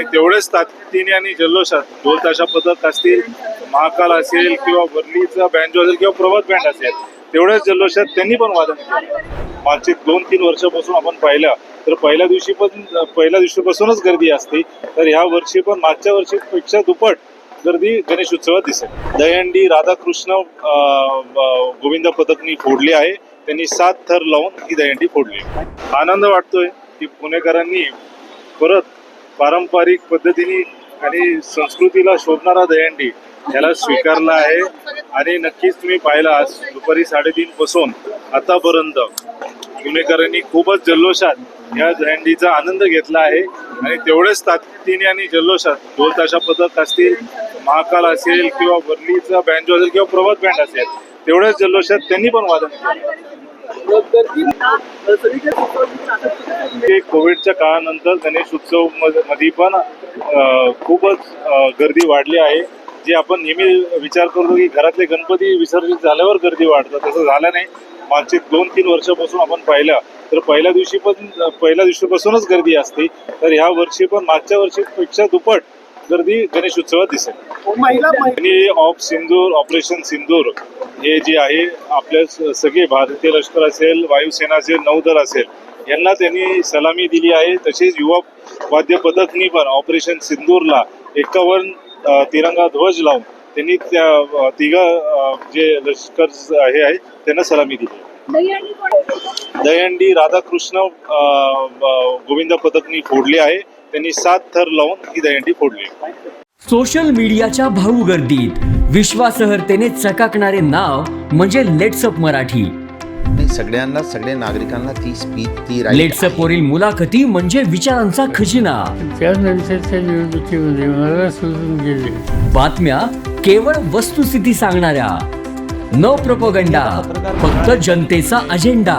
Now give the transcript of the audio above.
आणि तेवढेच ताकदीने आणि जल्लोषात ढोल ताशा पथक असतील महाकाल असेल किंवा वर्लीचा बँजो असेल किंवा प्रभात बँड असेल तेवढ्याच जल्लोषात त्यांनी पण वादन केलं. मागचे दोन तीन वर्षापासून आपण पाहिलं तर पहिल्या दिवशी पण पहिल्या दिवशीपासूनच गर्दी असते. तर ह्या वर्षी पण मागच्या वर्षीपेक्षा दुप्पट गर्दी गणेश उत्सवात दिसेल. दहीहंडी राधाकृष्ण गोविंद पथकनी फोडली आहे. त्यांनी सात थर लावून ही दहीहंडी फोडली. आनंद वाटतोय की पुणेकरांनी परत पारंपरिक पद्धतीने आणि संस्कृतीला शोधणारा दहंडी याला स्वीकारला आहे. आणि नक्कीच तुम्ही पाहिला दुपारी साडेतीन पासून आतापर्यंत. पुणेकरांनी खूपच जल्लोषात या दहंडीचा आनंद घेतला आहे. आणि तेवढेच ताकदीने आणि जल्लोषात ढोल ताशा पथक असतील महाकाल असेल किंवा वर्लीचा बँजो असेल किंवा प्रभात बँड असेल तेवढ्याच जल्लोषात त्यांनी पण वादन केलं. कोविडच्या काळानंतर गणेश उत्सवमध्ये पण खूपच गर्दी वाढली आहे. जे आपण नेहमी विचार करतो की घरातले गणपती विसर्जित झाल्यावर गर्दी वाढतात तसं झालं नाही. मागचे दोन तीन वर्षापासून आपण पाहिलं तर पहिल्या दिवशी पण पहिल्या दिवशीपासूनच गर्दी असते. तर ह्या वर्षी पण मागच्या वर्षीपेक्षा दुप्पट गर्दी गणेश उत्सवात दिसेल. महिला आणि ऑफ सिंदूर ऑपरेशन सिंदूर हे जे आहे आपल्या सगळे भारतीय लष्कर असेल वायुसेना असेल नौदल असेल यांना त्यांनी सलामी दिली आहे. तसेच युवा वाद्य पथकनी पण ऑपरेशन सिंदूरला एकावन्न तिरंगा ध्वज लावून त्यांनी त्या तिघा जे लष्कर हे आहे त्यांना सलामी दिली दहीहंडी राधाकृष्ण गोविंद पथकनी फोडली आहे. त्यांनी सात थर लावून ही दहीहंडी फोडली. सोशल मीडियाच्या भाऊ गर्दीत विश्वासहर्तेने चकाकणारे नाव म्हणजे लेट्सअप मराठी. सगळ्यांना सगळ्या नागरिकांना ती स्पीच ती लेट्सअप. वरील मुलाखती म्हणजे विचारांचा खजिना. त्यानंतरच्या निवडणुकीमध्ये मला सोडून गेले. बातम्या केवळ वस्तुस्थिती सांगणाऱ्या. न प्रपोगंडा फक्त जनतेचा अजेंडा